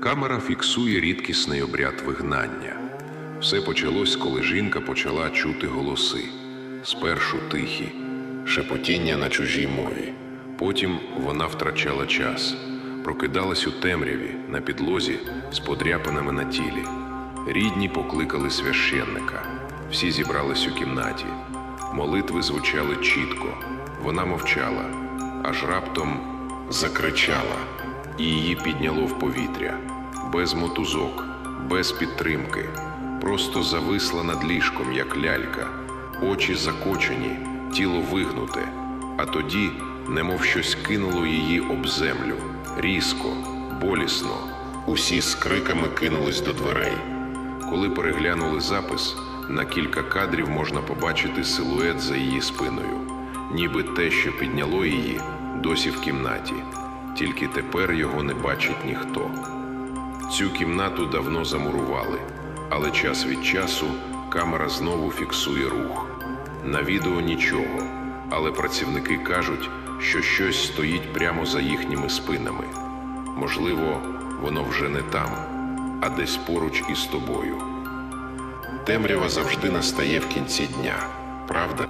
Камера фіксує рідкісний обряд вигнання. Все почалось, коли жінка почала чути голоси. Спершу тихі, шепотіння на чужій мові. Потім вона втрачала час, прокидалась у темряві на підлозі з подряпинами на тілі. Рідні покликали священника. Всі зібрались у кімнаті. Молитви звучали чітко. Вона мовчала, аж раптом закричала, і її підняло в повітря, без мотузок, без підтримки, просто зависла над ліжком, як лялька, очі закочені, тіло вигнуте, а тоді, немов щось кинуло її об землю, різко, болісно. Усі з криками кинулись до дверей. Коли переглянули запис, на кілька кадрів можна побачити силует за її спиною, ніби те, що підняло її, досі в кімнаті. Тільки тепер його не бачить ніхто. Цю кімнату давно замурували, але час від часу камера знову фіксує рух. На відео нічого, але працівники кажуть, що щось стоїть прямо за їхніми спинами. Можливо, воно вже не там, а десь поруч із тобою. Темрява завжди настає в кінці дня, правда?